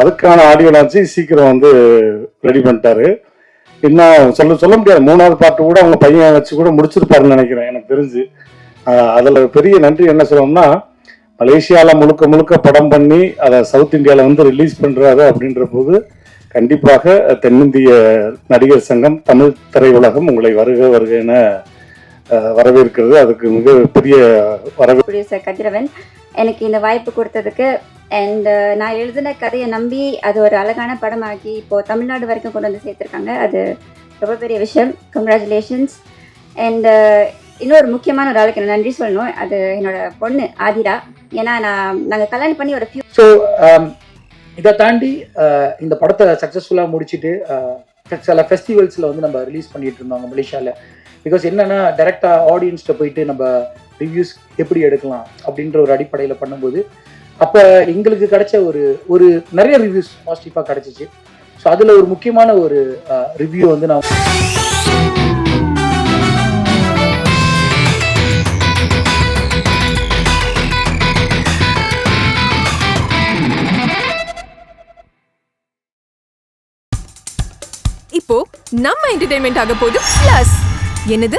அதுக்கான audio launch சீக்கிரம் வந்து ரெடி பண்ணிட்டாரு. இன்னும் சொல்ல சொல்ல முடியாது. மூணாவது பாட்டு கூட அவங்க பையன் வச்சு கூட முடிச்சிருப்பாருன்னு நினைக்கிறேன். எனக்கு தெரிஞ்சு. அதில் பெரிய நன்றி என்ன சொல்லணும்னா மலேசியாவில் முழுக்க முழுக்க படம் பண்ணி அதை சவுத் இந்தியாவில் வந்து ரிலீஸ் பண்ணுறாரு அப்படின்ற போது கண்டிப்பாக தென்னிந்திய நடிகர் சங்கம் தமிழ் திரையுலகம் உங்களை வருக வருக என வரவேற்கிறது. அதுக்கு மிக பெரிய வரவேற்பு கதிரவன் எனக்கு இந்த வாய்ப்பு கொடுத்ததுக்கு அண்ட் uh, நான் எழுதின கதையை நம்பி அது ஒரு அழகான படமாக்கி இப்போ தமிழ்நாடு வரைக்கும் கொண்டு வந்து சேர்த்துருக்காங்க. அது ரொம்ப பெரிய விஷயம். கங்க்ராச்சுலேஷன்ஸ் அண்ட் uh, இன்னொரு முக்கியமான ஒரு ஆளுக்கு நான் நன்றி சொல்லணும். அது என்னோட பொண்ணு ஆதிரா. ஏன்னா நான் நாங்கள் கல்யாணம் பண்ணி ஒரு ஃபியூ ஸோ um, இதை தாண்டி uh, இந்த படத்தை சக்ஸஸ்ஃபுல்லாக முடிச்சுட்டு சில ஃபெஸ்டிவல்ஸில் வந்து நம்ம ரிலீஸ் பண்ணிட்டு இருந்தோம் மலேசியாவில் பிகாஸ் என்னன்னா டேரெக்டாக ஆடியன்ஸ்கிட்ட போயிட்டு நம்ம ரிவ்யூஸ் எப்படி எடுக்கலாம் அப்படின்ற ஒரு அடிப்படையில் பண்ணும்போது அப்போ எங்களுக்கு கிடைச்ச ஒரு ஒரு நிறைய ரிவ்யூஸ் பாசிட்டிவாக கிடைச்சிச்சு. ஸோ அதில் ஒரு முக்கியமான ஒரு ரிவ்யூ வந்து நான் இப்போ நம்ம என்டர்டைன்மெண்ட் ஆக போகுது பிளஸ் என்னது?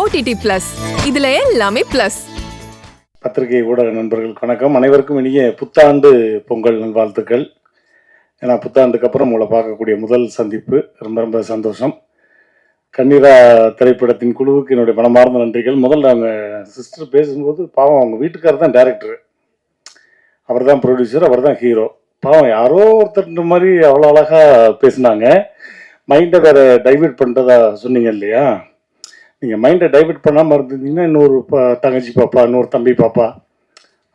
ஓடிடி பிளஸ் இதுல எல்லாமே பிளஸ் பத்திரிகை ஊடக நண்பர்களுக்கு வணக்கம். அனைவருக்கும் இனிய புத்தாண்டு பொங்கல் நல்வாழ்த்துக்கள். ஏன்னா புத்தாண்டுக்கு அப்புறம் உங்களை பார்க்கக்கூடிய முதல் சந்திப்பு. ரொம்ப ரொம்ப சந்தோஷம். கண்ணீரா திரைப்படத்தின் குழுவுக்கு என்னுடைய மனமார்ந்த நன்றிகள். முதல்ல அவங்க சிஸ்டர் பேசும்போது பாவம் அவங்க வீட்டுக்காரர் தான் டேரக்டர் அவர் தான் ப்ரொடியூசர் அவர் தான் ஹீரோ பாவம் யாரோ ஒருத்தர் மாதிரி அவ்வளோ அழகாக பேசினாங்க. மைண்டை வேற டைவெர்ட் பண்ணுறதா சொன்னீங்க இல்லையா? நீங்கள் மைண்டை டைவெர்ட் பண்ணாமல் இருந்திருந்தீங்கன்னா இன்னொரு தங்கச்சி பாப்பா இன்னொரு தம்பி பாப்பா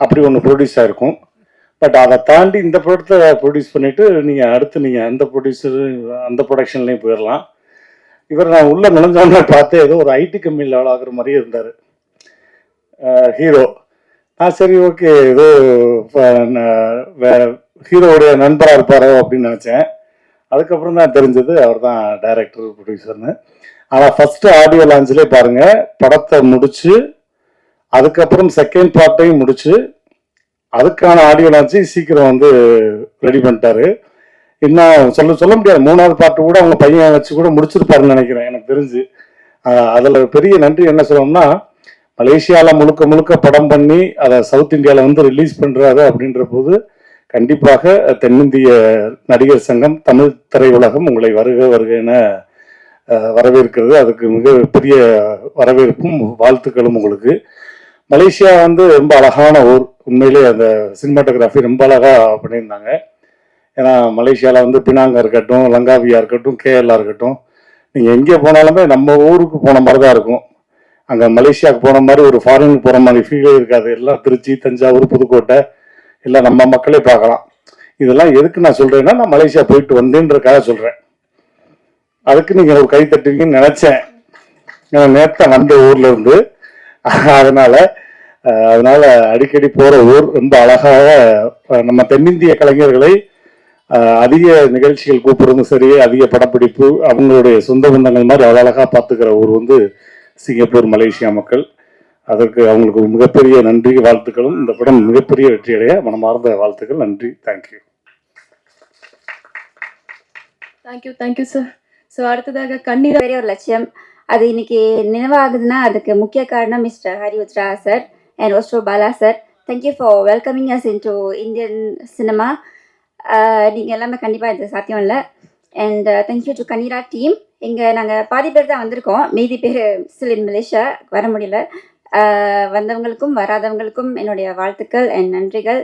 அப்படி ஒன்று ப்ரொடியூஸ் ஆகிருக்கும் பட் அதை தாண்டி இந்த படத்தை ப்ரொடியூஸ் பண்ணிவிட்டு நீங்கள் அடுத்து நீங்கள் அந்த ப்ரொடியூசர் அந்த ப்ரொடக்ஷன்லேயும் போயிடலாம் இவர் நான் உள்ளே நுழைஞ்சோன்னு பார்த்து ஏதோ ஒரு ஐடி கம்பெனியில் வேலை ஆகுற மாதிரியே இருந்தார். ஹீரோ. ஆ சரி ஓகே ஏதோ ஹீரோவுடைய நண்பராக இருப்பாரோ அப்படின்னு நினச்சேன். அதுக்கப்புறம் தான் தெரிஞ்சது அவர் தான் டைரக்டர் ப்ரொடியூசர்னு ஆனால் ஃபர்ஸ்ட் ஆடியோ லான்ச்லேயே பாருங்க படத்தை முடிச்சு அதுக்கப்புறம் செகண்ட் பார்ட்டையும் முடிச்சு அதுக்கான ஆடியோ லான்ச்சு சீக்கிரம் வந்து ரெடி பண்ணிட்டாரு. இன்னும் சொல்ல சொல்ல முடியாது. மூணாவது பாட்டு கூட அவங்க பையன் வச்சு கூட முடிச்சிருப்பாருன்னு நினைக்கிறேன். எனக்கு தெரிஞ்சு. அதில் பெரிய நன்றி. என்ன சொல்லணும்னா மலேசியாவில் முழுக்க முழுக்க படம் பண்ணி அதை சவுத் இந்தியாவில் வந்து ரிலீஸ் பண்ணுறாரு அப்படின்ற போது கண்டிப்பாக தென்னிந்திய நடிகர் சங்கம் தமிழ் திரையுலகம் உங்களை வருக வருக என வரவேற்கிறது. அதுக்கு மிக பெரிய வரவேற்பும் வாழ்த்துக்களும் உங்களுக்கு. மலேசியா வந்து ரொம்ப அழகான ஊர். உண்மையிலே அந்த சினிமாட்டோகிராஃபி ரொம்ப அழகாக பண்ணியிருந்தாங்க. ஏன்னா மலேசியாவில் வந்து பினாங்கா இருக்கட்டும் லங்காவியா இருக்கட்டும் கேஎல்லா இருக்கட்டும் நீங்கள் எங்கே போனாலுமே நம்ம ஊருக்கு போன மாதிரி தான் இருக்கும். அங்கே மலேசியாவுக்கு போன மாதிரி ஒரு ஃபாரினுக்கு போகிற மாதிரி ஃபீலே இருக்காது. எல்லாம் திருச்சி தஞ்சாவூர் புதுக்கோட்டை எல்லாம் நம்ம மக்களே பார்க்கலாம். இதெல்லாம் எதுக்கு நான் சொல்கிறேன்னா நான் மலேசியா போயிட்டு வந்தேன்றக்காக சொல்கிறேன் அதுக்கு நீங்கள் ஒரு கை தட்டுவீங்கன்னு நினச்சேன். நேற்று வந்த ஊர்ல இருந்து. அதனால அதனால அடிக்கடி போற ஊர் ரொம்ப அழகாக நம்ம தென்னிந்திய கலைஞர்களை அதிக நிகழ்ச்சிகள் கூப்பிடுறதும் சரி அதிக படப்பிடிப்பு அவங்களுடைய சொந்த பந்தங்கள் மாதிரி அவ்வளோ பார்த்துக்கிற ஊர் வந்து சிங்கப்பூர் மலேசியா மக்கள். அதற்கு அவங்களுக்கு மிகப்பெரிய நன்றி வாழ்த்துக்களும். இந்த படம் மிகப்பெரிய வெற்றியடைய மனமார்ந்த வாழ்த்துக்கள். நன்றி. Thank you thank you thank you sir so அடுத்ததாக கண்ணீர் பெரிய ஒரு லட்சியம். அது இன்னைக்கு நினைவாகுதுன்னா அதுக்கு முக்கிய காரணம் mister Hari Uthra sir and ஓஸ்டோ Bala sir. Thank you for welcoming us into Indian cinema நீங்கள் எல்லாமே கண்டிப்பாக இது சாத்தியம் இல்லை. And thank you to Kanneera team இங்கே நாங்கள் பாதி பேர் தான் வந்திருக்கோம். மீதி பேர் ஸ்டில் இன் மலேசியா வர முடியல. Uh, வந்தவங்களுக்கும் வராதவங்களுக்கும் என்னுடைய வாழ்த்துக்கள் அண்ட் நன்றிகள்.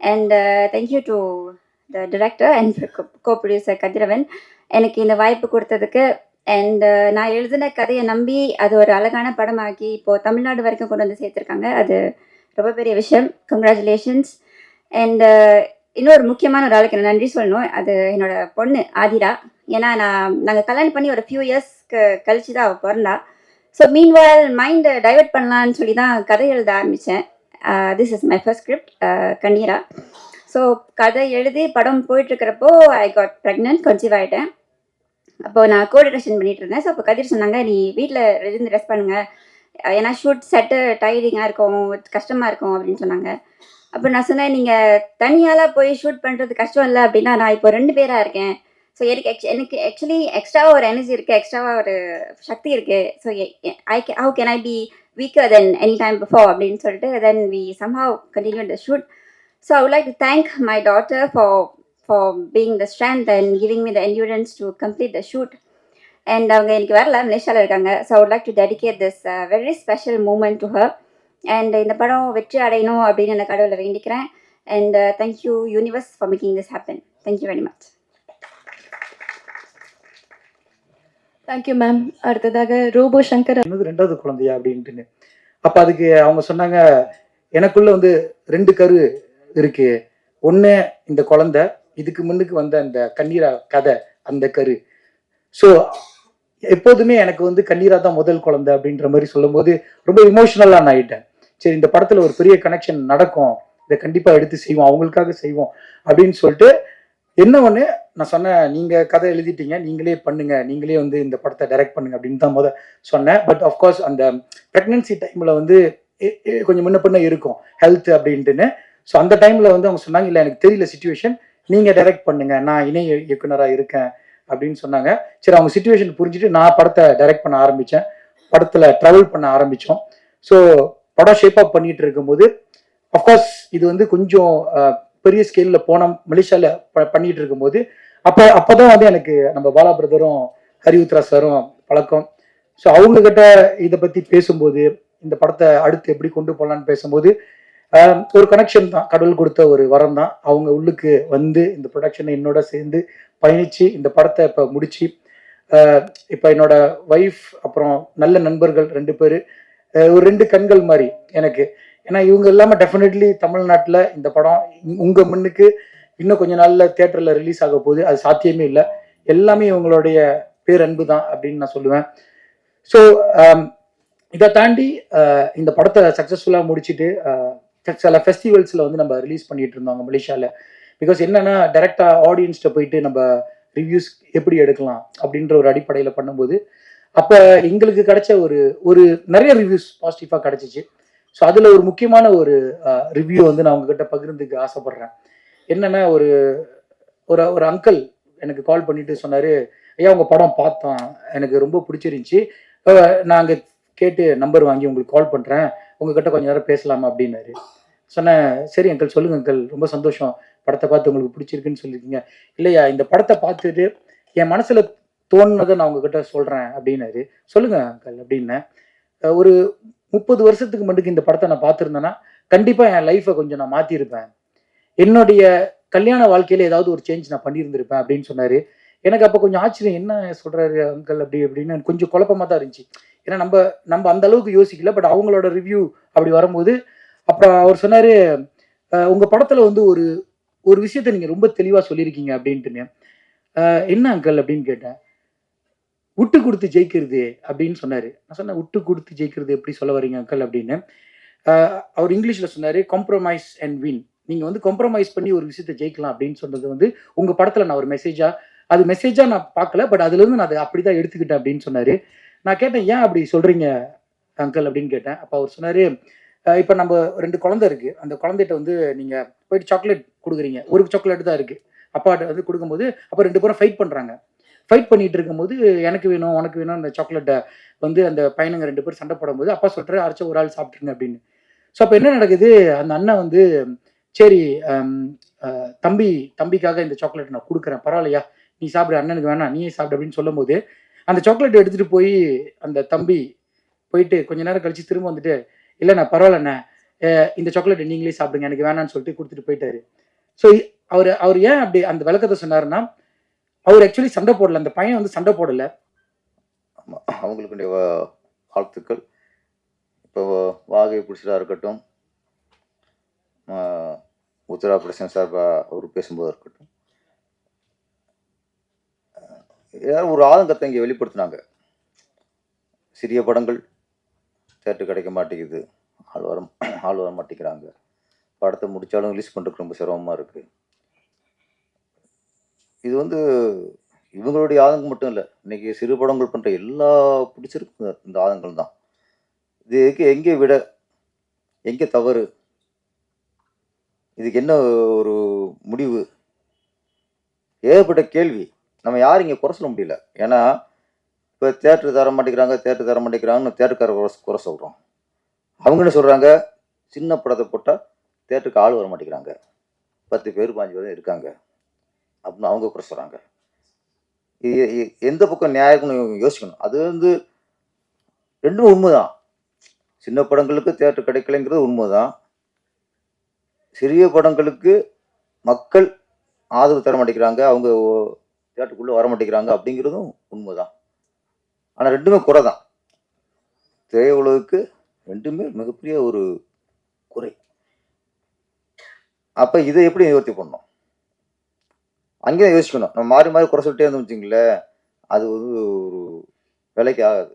And thank you to the director and co producer Kathiravan. எனக்கு இந்த வாய்ப்பு கொடுத்ததுக்கு அண்ட் நான் எழுதின கதையை நம்பி அது ஒரு அழகான படமாக்கி இப்போது தமிழ்நாடு வரைக்கும் கொண்டு வந்து சேர்த்துருக்காங்க. அது ரொம்ப பெரிய விஷயம். கங்க்ராச்சுலேஷன்ஸ் அண்ட் இன்னொரு முக்கியமான ஒரு ஆளுக்கு நான் நன்றி சொல்லணும். அது என்னோட பொண்ணு ஆதிரா. ஏன்னா நான் நாங்கள் கல்யாணம் பண்ணி ஒரு ஃபியூ இயர்ஸ்க்கு கழிச்சு தான் அவள் பிறந்தா. ஸோ மீன்வால் மைண்டை டைவர்ட் பண்ணலான்னு சொல்லி தான் கதை எழுத ஆரம்பித்தேன் this is my first script Kanneera. So கதை எழுதி படம் போயிட்டுருக்கிறப்போ ஐ காட் ப்ரெக்னென்ட் கன்சீவ் ஆகிட்டேன் அப்போ நான் கோ டிரெக்ஷன் பண்ணிட்டு இருந்தேன் ஸோ அப்போ கதிர் சொன்னாங்க நீ வீட்டில் இருந்து ரெஸ்ட் பண்ணுங்க. ஏன்னா ஷூட் செட்டு டயரிங்காக இருக்கும். கஷ்டமாக இருக்கும் அப்படின்னு சொன்னாங்க. அப்போ நான் சொன்னேன் நீங்கள் தனியாலாம் போய் ஷூட் பண்ணுறது கஷ்டம் இல்லை அப்படின்னா நான் இப்போ ரெண்டு பேராக இருக்கேன். ஸோ எனக்கு எக்ஸ் எனக்கு ஆக்சுவலி எக்ஸ்ட்ராவாக ஒரு எனர்ஜி இருக்குது எக்ஸ்ட்ராவாக ஒரு சக்தி இருக்குது so I how can I be weaker then any time before அப்படின்னு சொல்லிட்டு then we somehow continue the shoot so I would like to thank my daughter for being the strength and giving me the endurance to complete the shoot and அவங்க எனக்கு வரல மலேசியாவில் இருக்காங்க so I would like to dedicate this uh, very special moment to her and இந்த படம் வெற்றி அடையணும் அப்படின்னு நான் கடவுளை வேண்டிக்கிறேன் and uh, thank you universe for making this happen thank you very much thank you ma'am அடுத்ததாக ரோபோ சங்கர் என்னது ரெண்டாவது குழந்தையா அப்படின்ட்டுன்னு அப்ப அதுக்கு அவங்க சொன்னாங்க எனக்குள்ள வந்து ரெண்டு கரு இருக்கு ஒண்ணு இந்த குழந்தை இதுக்கு முன்னுக்கு வந்த அந்த கண்ணீரா கதை அந்த கரு. ஸோ எப்போதுமே எனக்கு வந்து கண்ணீரா தான் முதல் குழந்தை அப்படின்ற மாதிரி சொல்லும்போது ரொம்ப இமோஷனலாக நான் ஆயிட்டேன். சரி இந்த படத்தில் ஒரு பெரிய கனெக்ஷன் நடக்கும். இதை கண்டிப்பாக எடுத்து செய்வோம். அவங்களுக்காக செய்வோம் அப்படின்னு சொல்லிட்டு என்ன ஒன்று நான் சொன்னேன் நீங்கள் கதை எழுதிட்டீங்க நீங்களே பண்ணுங்க. நீங்களே வந்து இந்த படத்தை டைரக்ட் பண்ணுங்க அப்படின்னு தான் முதல் சொன்னேன். பட் அஃப்கோர்ஸ் அந்த ப்ரெக்னன்சி டைமில் வந்து கொஞ்சம் முன்ன பின்ன இருக்கும். ஹெல்த் அப்படின்ட்டுன்னு. ஸோ அந்த டைமில் வந்து அவங்க சொன்னாங்க இல்லை எனக்கு தெரியல சுச்சுவேஷன் நீங்கள் டைரக்ட் பண்ணுங்க. நான் இணை இயக்குனராக இருக்கேன் அப்படின்னு சொன்னாங்க. சரி அவங்க சுச்சுவேஷன் புரிஞ்சுட்டு நான் படத்தை டைரக்ட் பண்ண ஆரம்பித்தேன் படத்தில் ட்ராவல் பண்ண ஆரம்பித்தோம் ஸோ படம் ஷேப் அப் பண்ணிட்டு இருக்கும்போது அஃப்கோர்ஸ் இது வந்து கொஞ்சம் பெரிய ஸ்கேலில் போன மலேசியாவில் ப பண்ணிட்டு இருக்கும்போது அப்போ அப்போ தான் வந்து எனக்கு நம்ம பாலா பிரதரும் ஹரிவுத்ரா சாரும் பழக்கம். ஸோ அவங்க கிட்ட இதை பத்தி பேசும்போது இந்த படத்தை அடுத்து எப்படி கொண்டு போகலான்னு பேசும்போது ஒரு கனெக்ஷன் தான். கடவுள் கொடுத்த ஒரு வரம் தான். அவங்க உள்ளுக்கு வந்து இந்த ப்ரொடக்ஷனை என்னோட சேர்ந்து பயணிச்சு இந்த படத்தை இப்போ முடிச்சு இப்போ என்னோட ஒய்ஃப் அப்புறம் நல்ல நண்பர்கள் ரெண்டு பேர் ஒரு ரெண்டு கண்கள் மாதிரி எனக்கு. ஏன்னா இவங்க இல்லாமல் டெஃபினெட்லி தமிழ்நாட்டில் இந்த படம் உ- உங்க முன்னுக்கு இன்னும் கொஞ்ச நாள்ல தியேட்டர்ல ரிலீஸ் ஆக போகுது. அது சாத்தியமே இல்லை. எல்லாமே இவங்களுடைய பேரன்பு தான் அப்படின்னு நான் சொல்லுவேன். ஸோ இதை தாண்டி இந்த படத்தை சக்ஸஸ்ஃபுல்லாக முடிச்சுட்டு சில ஃபெஸ்டிவல்ஸில் வந்து நம்ம ரிலீஸ் பண்ணிட்டு இருந்தோம் மலேசியாவில் பிகாஸ் என்னன்னா டேரெக்டாக ஆடியன்ஸ்கிட்ட போயிட்டு நம்ம ரிவ்யூஸ் எப்படி எடுக்கலாம் அப்படின்ற ஒரு அடிப்படையில் பண்ணும்போது அப்போ எங்களுக்கு கிடைச்ச ஒரு ஒரு நிறைய ரிவ்யூஸ் பாசிட்டிவாக கிடைச்சிச்சு. ஸோ அதில் ஒரு முக்கியமான ஒரு ரிவ்யூ வந்து நான் உங்ககிட்ட பகிர்ந்துக்கு ஆசைப்பட்றேன். என்னென்னா ஒரு ஒரு ஒரு அங்கிள் எனக்கு கால் பண்ணிட்டு சொன்னார் ஐயா உங்கள் படம் பார்த்தோம். எனக்கு ரொம்ப பிடிச்சிருந்துச்சி. நான் அங்கே கேட்டு நம்பர் வாங்கி உங்களுக்கு கால் பண்ணுறேன் உங்ககிட்ட கொஞ்ச நேரம் பேசலாமா அப்படின்னாரு. சொன்னேன் சரி அங்கிள் சொல்லுங்க அங்கிள் ரொம்ப சந்தோஷம். படத்தை பார்த்து உங்களுக்கு பிடிச்சிருக்குன்னு சொல்லியிருக்கீங்க இல்லையா இந்த படத்தை பார்த்துட்டு என் மனசுல தோணுனதை நான் உங்ககிட்ட சொல்றேன். அப்படின்னாரு. சொல்லுங்க அங்கிள் அப்படின்னேன். ஒரு முப்பது வருஷத்துக்கு முன்னுக்கு இந்த படத்தை நான் பார்த்துருந்தேன்னா கண்டிப்பா என் லைஃப்பை கொஞ்சம் நான் மாத்திருப்பேன். என்னுடைய கல்யாண வாழ்க்கையில ஏதாவது ஒரு சேஞ்ச் நான் பண்ணியிருந்திருப்பேன் அப்படின்னு சொன்னாரு. எனக்கு அப்போ கொஞ்சம் ஆச்சரியம் என்ன சொல்றாரு அங்கிள் அப்படி அப்படின்னு கொஞ்சம் குழப்பமா தான் இருந்துச்சு. ஏன்னா நம்ம நம்ம அந்த அளவுக்கு யோசிக்கல பட் அவங்களோட ரிவ்யூ அப்படி வரும்போது அப்புறம் அவர் சொன்னாரு உங்கள் உங்க படத்துல வந்து ஒரு ஒரு விஷயத்த நீங்க ரொம்ப தெளிவா சொல்லியிருக்கீங்க அப்படின்ட்டுன்னு என்ன அங்கிள் அப்படின்னு கேட்டேன். விட்டு கொடுத்து ஜெயிக்கிறது அப்படின்னு சொன்னாரு. நான் சொன்னேன் விட்டு கொடுத்து ஜெயிக்கிறது எப்படி சொல்ல வரீங்க அங்கிள் அப்படின்னு. அவர் இங்கிலீஷ்ல சொன்னாரு காம்ப்ரமைஸ் அண்ட் வின் நீங்க வந்து காம்ப்ரமைஸ் பண்ணி ஒரு விஷயத்த ஜெயிக்கலாம் அப்படின்னு சொன்னது வந்து உங்க படத்துல நான் ஒரு மெசேஜா அது மெசேஜா நான் பார்க்கல பட் அதுல இருந்து நான் அதை அப்படிதான் எடுத்துக்கிட்டேன் அப்படின்னு சொன்னாரு. நான் கேட்டேன் ஏன் அப்படி சொல்றீங்க அங்கிள் அப்படின்னு கேட்டேன். அப்போ அவர் சொன்னாரு இப்போ நம்ம ரெண்டு குழந்தை இருக்கு. அந்த குழந்தைகிட்ட வந்து நீங்க போயிட்டு சாக்லேட் கொடுக்குறீங்க. ஒரு சாக்லேட் தான் இருக்கு. அப்பாட்ட வந்து கொடுக்கும்போது அப்போ ரெண்டு பேரும் ஃபைட் பண்றாங்க. ஃபைட் பண்ணிட்டு இருக்கும்போது எனக்கு வேணும் உனக்கு வேணும் அந்த சாக்லேட்டை வந்து அந்த பையனுங்க ரெண்டு பேரும் சண்டை போடும்போது அப்பா சொல்றாரு அரைச்ச ஒரு ஆள் சாப்பிட்டுருங்க அப்படின்னு. ஸோ அப்போ என்ன நடக்குது? அந்த அண்ணன் வந்து சரி தம்பி தம்பிக்காக இந்த சாக்லேட் நான் கொடுக்குறேன். பரவாயில்லையா? நீ சாப்பிடு அண்ணனுக்கு வேணாம் நீயே சாப்பிடு அப்படின்னு சொல்லும்போது அந்த சாக்லேட் எடுத்துட்டு போய் அந்த தம்பி போயிட்டு கொஞ்ச நேரம் கழிச்சு திரும்ப வந்துட்டு இல்லைண்ணா பரவாயில்லண்ணே இந்த சாக்லேட் நீங்களே சாப்பிடுங்க எனக்கு வேணாம்னு சொல்லிட்டு கொடுத்துட்டு போயிட்டாரு. ஸோ அவர் அவர் ஏன் அப்படி அந்த விளக்கத்தை சொன்னாருன்னா அவர் ஆக்சுவலி சண்டை போடல. அந்த பையன் வந்து சண்டை போடல. ஆமா, அவங்களுக்குடைய வாழ்த்துக்கள். இப்போ வாகை பிடிச்சதாக இருக்கட்டும் ஆ, உத்தரப்பிரதேசம் சார்பாக அவர் பேசும்போது இருக்கட்டும். ஏதாவது ஒரு ஆதங்கத்தை இங்கே வெளிப்படுத்தினாங்க. சிறிய படங்கள் தேட்டர் கிடைக்க மாட்டேங்குது. ஆள் வர ஆள் வர மாட்டேங்கிறாங்க. படத்தை முடித்தாலும் ரிலீஸ் பண்ணுறதுக்கு ரொம்ப சிரமமாக இருக்குது இது வந்து இவங்களுடைய ஆதங்கம் மட்டும் இல்லை இன்றைக்கி சிறு படங்கள் பண்ணுற எல்லா பிடிச்சிருக்கு இந்த ஆதங்கள் தான். இதுக்கு எங்கே விட எங்கே தவறு இதுக்கு என்ன ஒரு முடிவு? ஏகப்பட்ட கேள்வி. நம்ம யாரும் இங்கே குறை சொல்ல முடியல. ஏன்னா இப்போ தேட்டர் தர மாட்டேங்கிறாங்க தேட்டர் தர மாட்டேங்கிறாங்கன்னு தேட்டருக்கார குறை குறை சொல்கிறோம் அவங்க என்ன சொல்கிறாங்க சின்ன படத்தை போட்டால் தேட்டருக்கு ஆள் வர மாட்டேங்கிறாங்க. பத்து பேர் பாஞ்சு பேர் இருக்காங்க. அப்படின்னு அவங்க குறை சொல்கிறாங்க இது எந்த பக்கம் நியாயம்னு யோசிக்கணும். அது வந்து ரெண்டும் உண்மைதான். சின்ன படங்களுக்கு தேட்டர் கிடைக்கலைங்கிறது உண்மைதான். சிறிய படங்களுக்கு மக்கள் ஆதரவு தர மாட்டேங்கிறாங்க. அவங்க தியேட்டருக்குள்ளே வர மாட்டேங்கிறாங்க அப்படிங்கிறதும் உண்மைதான். ஆனால் ரெண்டுமே குறை தான் திரையுலகுக்கு ரெண்டுமே மிகப்பெரிய ஒரு குறை. அப்போ இதை எப்படி நிவர்த்தி பண்ணணும்? அங்கேயும் தான் யோசிக்கணும். நம்ம மாறி மாறி குறை சொல்லிட்டே இருந்தோம் வச்சுங்களேன் அது வந்து ஒரு வேலைக்கு ஆகாது.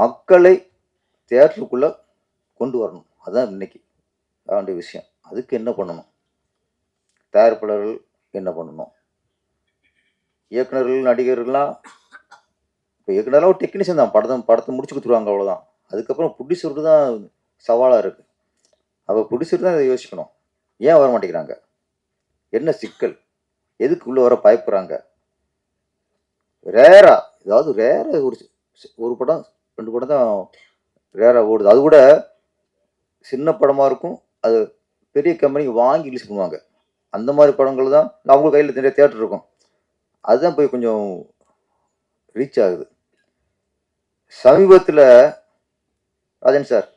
மக்களை தேட்டருக்குள்ளே கொண்டு வரணும். அதுதான் இன்னைக்கு வேண்டிய விஷயம். அதுக்கு என்ன பண்ணணும்? தயாரிப்பாளர்கள் என்ன பண்ணணும்? இயக்குனர்கள் நடிகர்கள்லாம் இப்போ இயக்குநர்லாம் ஒரு டெக்னீஷியன் தான். படத்தை படத்தை முடிச்சு கொடுத்துருவாங்க அவ்வளோதான் அதுக்கப்புறம் ப்ரொடியூசருக்கு தான் சவாலாக இருக்குது அப்போ ப்ரொடியூசர் தான் இதை யோசிக்கணும். ஏன் வர மாட்டேங்கிறாங்க? என்ன சிக்கல்? எதுக்கு உள்ளே வர பயப்படுறாங்க ரேரா ஏதாவது ரேர ஒரு ஒரு படம் ரெண்டு படம் தான் ரேராக ஓடுது. அது கூட சின்ன படமாக இருக்கும். அது பெரிய கம்பெனிக்கு வாங்கி ரிலீஸ் பண்ணுவாங்க. அந்த மாதிரி படங்கள் தான் அவங்க கையில் நிறைய தேட்டர் இருக்கும். அதுதான் போய் கொஞ்சம் ரீச் ஆகுது. சமீபத்தில் ராஜன் சார்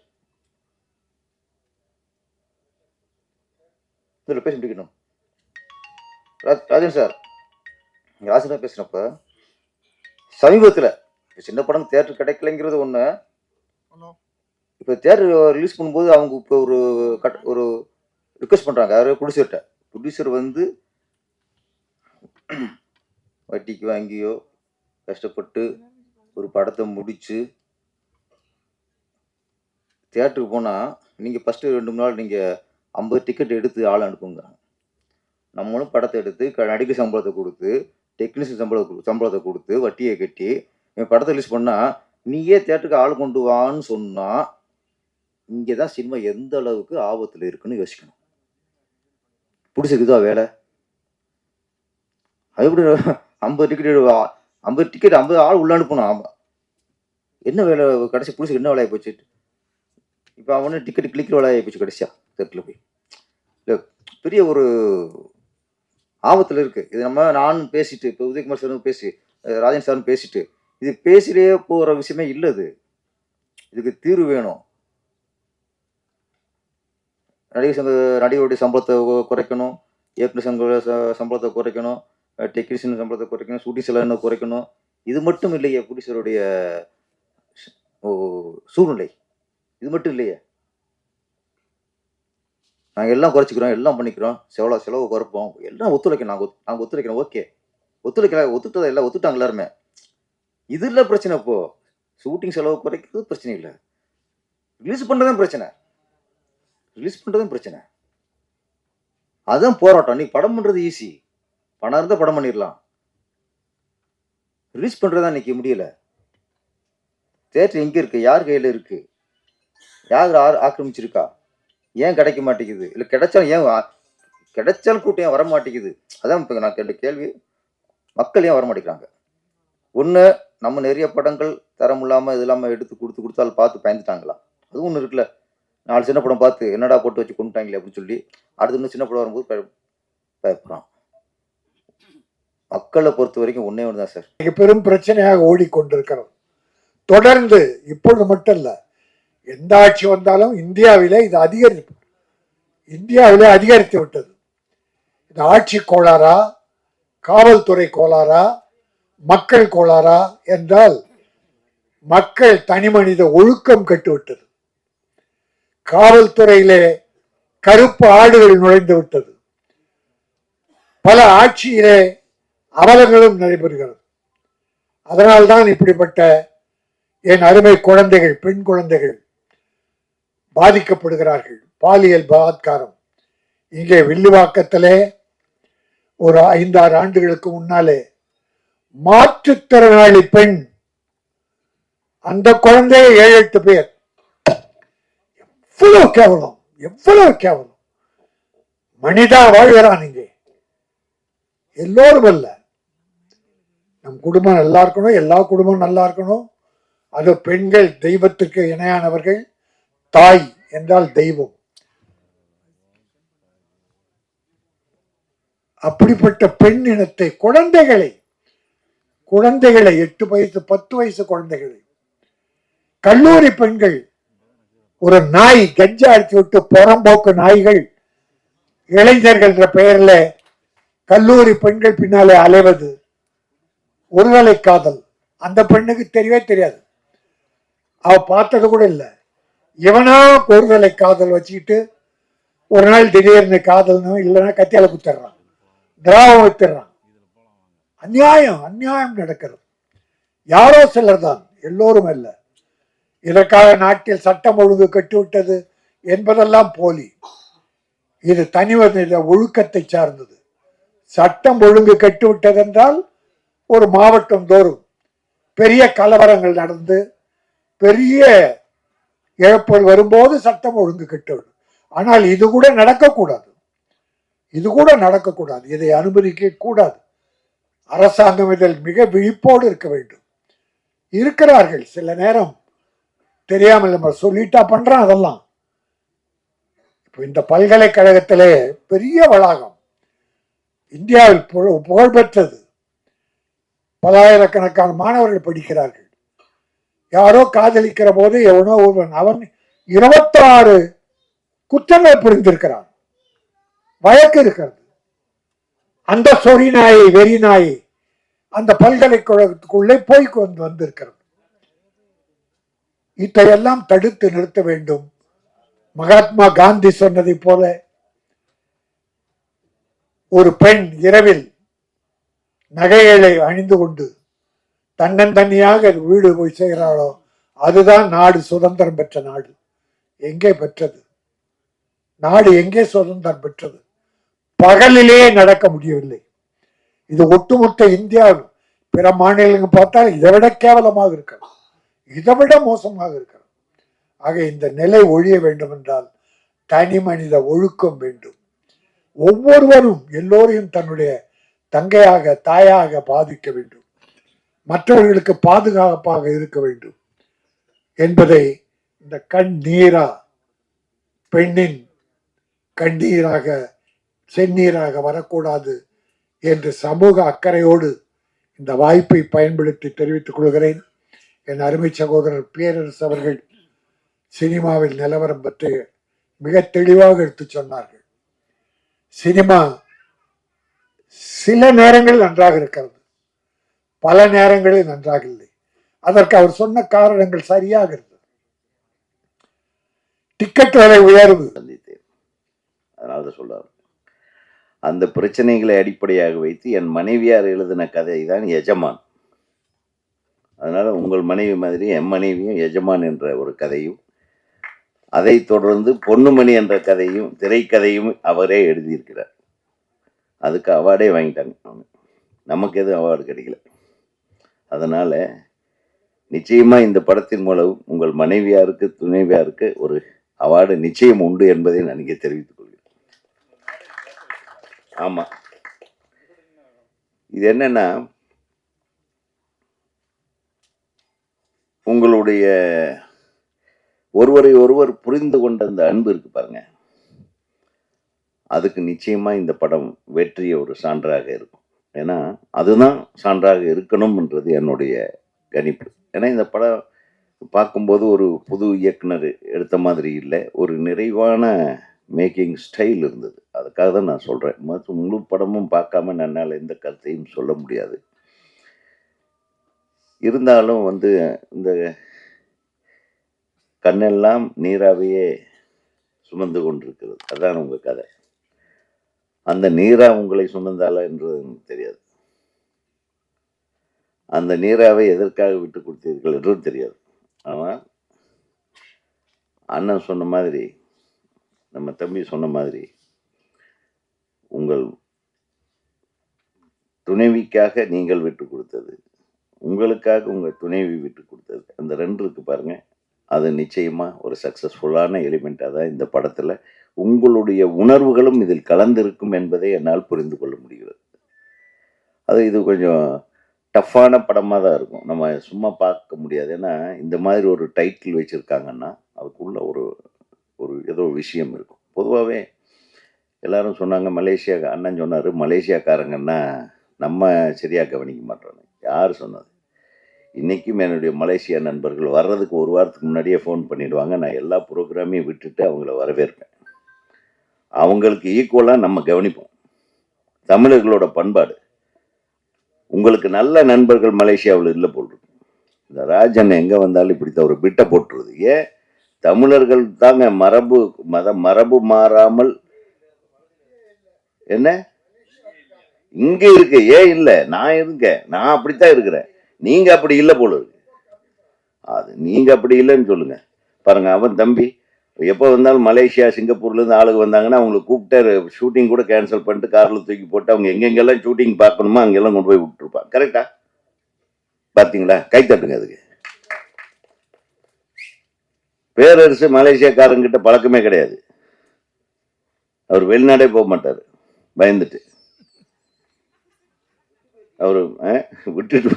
இதில் பேச முடிக்கணும் ராஜன் சார் ராஜன் பேசுகிறப்ப சமீபத்தில் சின்ன படம் தேட்டர் கிடைக்கலைங்கிறது ஒன்று இப்போ தேட்டர் ரிலீஸ் பண்ணும்போது அவங்க இப்போ ஒரு கட் ஒரு ரிக்வெஸ்ட் பண்ணுறாங்க யாரோ ப்ரொடியூசர்கிட்ட ப்ரொடியூசர் வந்து வட்டிக்கு வாங்கியோ கஷ்டப்பட்டு ஒரு படத்தை முடித்து தேட்டருக்கு போனால் நீங்கள் ஃபஸ்ட்டு ரெண்டு மூணு நாள் நீங்கள் ஐம்பது டிக்கெட் எடுத்து ஆள் அனுப்புங்க. நம்மளும் படத்தை எடுத்து க- நடிகை சம்பளத்தை கொடுத்து டெக்னீஷியன் சம்பளம் சம்பளத்தை கொடுத்து வட்டியை கட்டி என் படத்தை ரிலீஸ் பண்ணால் நீயே தேட்டருக்கு ஆள் கொண்டு வான்னு சொன்னால் இங்கே தான் சினிமா எந்த அளவுக்கு ஆபத்தில் இருக்குன்னு யோசிக்கணும். பிடிச்சிருக்குதா வேலை? அது எப்படி ஐம்பது டிக்கெட் ஐம்பது டிக்கெட் ஐம்பது ஆள் உள்ள அனுப்பணும் ஆமாம் என்ன வேலை கடைசி புதுசு என்ன வேலையாக போச்சு? இப்போ அவனு டிக்கெட் கிளிக்கிற வேலையாக போச்சு கடைசியா தெருட்டில் போய். இல்லை பெரிய ஒரு ஆபத்தில் இருக்குது இது நம்ம நானும் பேசிட்டு இப்போ உதயகுமார் சாரும் பேசி ராஜன் சாரும் பேசிட்டு இது பேசிட்டே போகிற விஷயமே இல்லை இது இதுக்கு தீர்வு வேணும். நடிகர் சங்க நடிகருடைய சம்பளத்தை குறைக்கணும். இயக்குனர் சங்க ச- சம்பளத்தை குறைக்கணும். டெக்னீஷியன் சம்பளத்தை குறைக்கணும் ஷூட்டிங் செலவினை குறைக்கணும். இது மட்டும் இல்லையே குடிசருடைய சூழ்நிலை. இது மட்டும் இல்லையே. நாங்கள் எல்லாம் குறைச்சிக்கிறோம் எல்லாம் பண்ணிக்கிறோம். செவ்வளோ செலவு குறைப்போம். எல்லாம் ஒத்துழைக்கணும் நாங்கள் நாங்கள் ஒத்துழைக்கணும் ஓகே. ஒத்துழைக்கல ஒத்துட்டதை எல்லாம் ஒத்துட்டாங்க எல்லாருமே. இது இல்லை பிரச்சனை இப்போ. ஷூட்டிங் செலவு குறைக்கிறது பிரச்சனை இல்லை. ரிலீஸ் பண்ணுறதும் பிரச்சனை. ரிலீஸ் பண்ணுறதும் பிரச்சனை. அதுதான் போராட்டம். நீ படம் பண்ணுறது ஈஸி பணம் இருந்தால் படம் பண்ணிடலாம் ரிலீஸ் பண்ணுறதா இன்னைக்கு முடியல. தேட்டர் எங்கே இருக்குது யார் கையில் இருக்குது யார் ஆ- ஆக்கிரமிச்சிருக்கா? ஏன் கிடைக்க மாட்டேங்குது? இல்லை கிடைச்சாலும் ஏன் வா- கிடைச்சாலும் கூட்டம் ஏன் வர மாட்டேங்குது அதான் இப்போ நான் கேட்ட கேள்வி. மக்கள் ஏன் வர மாட்டேங்கிறாங்க ஒன்று நம்ம நிறைய படங்கள் தரம் இல்லாமல் இது இல்லாமல் எடுத்து கொடுத்து கொடுத்தாலும் பார்த்து பயந்துட்டாங்களா? அதுவும் ஒன்று இருக்குல்ல. நாலு சின்ன படம் பார்த்து என்னடா போட்டு வச்சு கொண்டுட்டாங்களே அப்படின்னு சொல்லி அடுத்து இன்னும் சின்ன படம் வரும்போது பயப்படுறான். மக்களை பொறுத்த வரைக்கும் ஒன்றே ஒன்று தான் சார் மிக பெரும் பிரச்சனையாக ஓடிக்கொண்டிருக்கிறோம் தொடர்ந்து இப்பொழுது மட்டும் இல்லை எந்த ஆட்சி வந்தாலும் இந்தியாவிலே இது அதிகரிப்பு இந்தியாவிலே அதிகரித்து விட்டது. இது ஆட்சி கோளாறா காவல்துறை கோளாறா மக்கள் கோளாறா என்றால் மக்கள் தனிமனித ஒழுக்கம் கெட்டுவிட்டது. காவல்துறையிலே கருப்பு ஆடுகள் நுழைந்து விட்டது. பல ஆட்சியிலே அவலங்களும் நடைபெறுகிறது. அதனால்தான் இப்படிப்பட்ட என் அருமை குழந்தைகள் பெண் குழந்தைகள் பாதிக்கப்படுகிறார்கள். பாலியல் பலாத்காரம். இங்கே வில்லுவாக்கத்திலே ஒரு ஐந்தாறு ஆண்டுகளுக்கு முன்னாலே மாற்றுத்திறனாளி பெண் அந்த குழந்தைய ஏழு எட்டு பேர். எவ்வளவு கேவலம் எவ்வளவு கேவலம். மனிதா வாழ்கிறான் இங்கே. எல்லோரும் இல்லை நம் குடும்பம் நல்லா இருக்கணும் எல்லா குடும்பம் நல்லா இருக்கணும். அது பெண்கள் தெய்வத்துக்கு இணையானவர்கள் தாய் என்றால் தெய்வம். அப்படிப்பட்ட பெண் இனத்தை குழந்தைகளை குழந்தைகளை எட்டு வயசு பத்து வயசு குழந்தைகளை கல்லூரி பெண்கள் ஒரு நாய் கஞ்சா அடித்து விட்டு புறம்போக்கு நாய்கள் இளைஞர்கள் பெயர்ல கல்லூரி பெண்கள் பின்னாலே அலைவது ஒருவேளை காதல். அந்த பெண்ணுக்கு தெரியவே தெரியாது. அவ பார்த்தது கூட இல்லை. இவனா ஒருதலை காதல் வச்சுக்கிட்டு ஒரு நாள் திடீர்னு காதல்னு இல்லைன்னா கத்தியால குத்திடுறான் திராவம் வித்துறான் அந்நியாயம் அநியாயம் நடக்கிறது. யாரோ சிலர் தான் எல்லோரும் அல்ல. இதற்காக நாட்டில் சட்டம் ஒழுங்கு கட்டுவிட்டது என்பதெல்லாம் போலி. இது தனிமனித ஒழுக்கத்தை சார்ந்தது. சட்டம் ஒழுங்கு கட்டுவிட்டது என்றால் ஒரு மாவட்டம் தோறும் பெரிய கலவரங்கள் நடந்து பெரிய இழப்புகள் வரும்போது சட்டம் ஒழுங்கு கட்டுவிடும் ஆனால் இது கூட நடக்கக்கூடாது. இது கூட நடக்கக்கூடாது. இதை அனுமதிக்க கூடாது அரசாங்கம் இதில் மிக விழிப்போடு இருக்க வேண்டும். இருக்கிறார்கள். சில நேரம் தெரியாமல் நம்ம சொல்லிட்டா பண்றான் அதெல்லாம். இப்போ இந்த பல்கலைக்கழகத்திலே பெரிய வளாகம் இந்தியாவில் புகழ் புகழ்பெற்றது. பல்லாயிரக்கணக்கான மாணவர்கள் படிக்கிறார்கள். யாரோ காதலிக்கிற போது எவனோ ஒருவன் அவன் இருபத்தாறு குற்றங்கள் புரிந்திருக்கிறான். வழக்கு இருக்கிறது. அந்த சொறி நாயை வெறி நாயை அந்த பல்கலைக்கழகத்துக்குள்ளே போய் கொண்டு வந்திருக்கிறது. இதையெல்லாம் தடுத்து நிறுத்த வேண்டும். மகாத்மா காந்தி சொன்னதை போல ஒரு பெண் இரவில் நகைகளை அணிந்து கொண்டு தன்னந்தனியாக வீடு போய் செய்கிறாளோ அதுதான் நாடு சுதந்திரம் பெற்ற நாடு. எங்கே பெற்றது? நாடு எங்கே சுதந்திரம் பெற்றது? பகலிலே நடக்க முடியவில்லை. இது ஒட்டுமொத்த இந்தியாவில் பிற மாநிலங்கள் பார்த்தால் இதை விட கேவலமாக இருக்கிறது. இதை விட மோசமாக இருக்கிறது. ஆக இந்த நிலை ஒழிய வேண்டும் என்றால் தனி மனித ஒழுக்கம் வேண்டும். ஒவ்வொருவரும் எல்லோரையும் தன்னுடைய தங்கையாக தாயாக பாதிக்க வேண்டும். மற்றவர்களுக்கு பாதுகாப்பாக இருக்க வேண்டும் என்பதை இந்த கண் நீரா பெண்ணின் கண்ணீராக செந்நீராக வரக்கூடாது என்று சமூக அக்கறையோடு இந்த வாய்ப்பை பயன்படுத்தி தெரிவித்துக் கொள்கிறேன். என் அருமை சகோதரர் பேரரசு அவர்கள் சினிமாவில் நிலவரம் பற்றி மிக தெளிவாக எடுத்து சொன்னார்கள். சினிமா சில நேரங்களில் நன்றாக இருக்கிறது. பல நேரங்களில் நன்றாக இல்லை. அதற்கு அவர் சொன்ன காரணங்கள் சரியாக இருந்தது. டிக்கெட் விலை உயர்வு. சந்தித்தேன். அதனால தான் சொல்றாரு. அந்த பிரச்சனைகளை அடிப்படையாக வைத்து என் மனைவியார் எழுதின கதை தான் எஜமான். அதனால உங்கள் மனைவி மாதிரி என் மனைவியும் எஜமான் என்ற ஒரு கதையும் அதைத் தொடர்ந்து பொன்னுமணி என்ற கதையும் திரைக்கதையும் அவரே எழுதியிருக்கிறார். அதுக்கு அவார்டே வாங்கிட்டாங்க அவங்க. நமக்கு எதுவும் அவார்டு கிடைக்கல. அதனால் நிச்சயமாக இந்த படத்தின் மூலம் உங்கள் மனைவியாருக்கு துணைவியாருக்கு ஒரு அவார்டு நிச்சயம் உண்டு என்பதை நான் இங்கே தெரிவித்துக் கொள்கிறேன். ஆமாம் இது என்னென்னா உங்களுடைய ஒருவரை ஒருவர் புரிந்து கொண்ட அந்த அன்பு இருக்கு பாருங்கள் அதுக்கு நிச்சயமாக இந்த படம் வெற்றிய ஒரு சான்றாக இருக்கும். ஏன்னா அதுதான் சான்றாக இருக்கணும்ன்றது என்னுடைய கணிப்பு. ஏன்னா இந்த படம் பார்க்கும்போது ஒரு புது இயக்குனர் எடுத்த மாதிரி இல்லை. ஒரு நிறைவான மேக்கிங் ஸ்டைல் இருந்தது. அதுக்காக தான் நான் சொல்கிறேன் மற்றும் முழு படமும் பார்க்காம என்னால் எந்த கருத்தையும் சொல்ல முடியாது. இருந்தாலும் வந்து இந்த கண்ணெல்லாம் நீராவையே சுமந்து கொண்டிருக்கிறது. அதான் உங்கள் கதை. அந்த நீரா உங்களை சுமந்தாளா என்று எனக்கு தெரியாது. அந்த நீராவை எதற்காக விட்டு கொடுத்தீர்கள் என்றும் தெரியாது. ஆனால் அண்ணன் சொன்ன மாதிரி நம்ம தம்பி சொன்ன மாதிரி உங்கள் துணைவிக்காக நீங்கள் விட்டு கொடுத்தது உங்களுக்காக உங்கள் துணைவி விட்டு கொடுத்தது அந்த ரெண்டு இருக்குது பாருங்க. அது நிச்சயமாக ஒரு சக்ஸஸ்ஃபுல்லான எலிமெண்ட்டாக தான் இந்த படத்தில் உங்களுடைய உணர்வுகளும் இதில் கலந்திருக்கும் என்பதை என்னால் புரிந்து கொள்ள முடிகிறது. அது இது கொஞ்சம் டஃப்பான படமாக தான் இருக்கும். நம்ம சும்மா பார்க்க முடியாது. ஏன்னா இந்த மாதிரி ஒரு டைட்டில் வச்சுருக்காங்கன்னா அதுக்குள்ள ஒரு ஒரு ஏதோ விஷயம் இருக்கும். பொதுவாகவே எல்லாரும் சொன்னாங்க மலேசியா அண்ணன் சொன்னார் மலேசியாக்காரங்கன்னா நம்ம சரியாக கவனிக்க மாட்டோம். யார் சொன்னது? இன்றைக்கும் என்னுடைய மலேசியா நண்பர்கள் வர்றதுக்கு ஒரு வாரத்துக்கு முன்னாடியே ஃபோன் பண்ணிவிடுவாங்க நான் எல்லா ப்ரோக்ராமையும் விட்டுட்டு அவங்கள வரவேற்பேன். அவங்களுக்கு ஈக்குவலாக நம்ம கவனிப்போம். தமிழர்களோட பண்பாடு. உங்களுக்கு நல்ல நண்பர்கள் மலேசியாவில் இல்லை போல் இந்த ராஜன் எங்கே வந்தாலும் இப்படித்தான் ஒரு பிட்டை போட்டுருது. ஏன்? தமிழர்கள் தாங்க மரபு மத மரபு மாறாமல் என்ன? இங்க இருக்கு. ஏன் இல்லை? நான் இருக்கேன் நான் அப்படித்தான் இருக்கிறேன். நீங்க அப்படி இல்லை போல இருக்கு. அது நீங்க அப்படி இல்லைன்னு சொல்லுங்க. பாருங்க அவன் தம்பி எப்போ வந்தாலும் மலேசியா சிங்கப்பூர்லேருந்து ஆளுங்க வந்தாங்கன்னா அவங்களுக்கு கூப்பிட்டு ஷூட்டிங் கூட கேன்சல் பண்ணிட்டு காரில் தூக்கி போட்டு அவங்க எங்கெங்கெல்லாம் ஷூட்டிங் பார்க்கணுமோ அங்கெல்லாம் கொண்டு போய் விட்டுருப்பாங்க. கரெக்டா பார்த்தீங்களா கை தட்டுங்க அதுக்கு. பேரரசு மலேசியாக்காரங்கிட்ட பழக்கமே கிடையாது. அவர் வெளிநாடே போக மாட்டார். பயந்துட்டு. அவர் விட்டுட்டு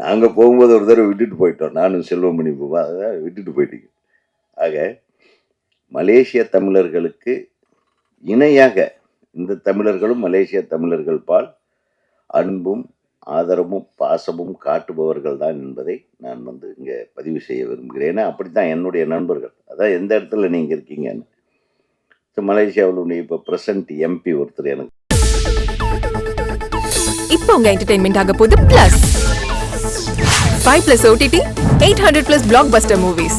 நாங்கள் போகும்போது ஒரு தடவை விட்டுட்டு போயிட்டோம். நானும் செல்வமணி போவோம் அதான் விட்டுட்டு போயிட்டீங்க. ஆக மலேசிய தமிழர்களுக்கு இணையாக இந்த தமிழர்களும் மலேசிய தமிழர்கள் பால் அன்பும் ஆதரவும் பாசமும் காட்டுபவர்கள் தான் என்பதை நான் வந்து இங்கே பதிவு செய்ய விரும்புகிறேன். ஏன்னா அப்படித்தான் என்னுடைய நண்பர்கள். அதான் எந்த இடத்துல நீங்கள் இருக்கீங்கன்னு. மலேசியாவில் மலேசியாவிலுடைய இப்போ ப்ரெசன்ட் எம்பி ஒருத்தர் எனக்கு இப்போ உங்க என்டர்டைன்மெண்ட் ஆக போகுது plus five plus OTT eight hundred plus blockbuster movies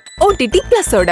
OTT பிளஸோட.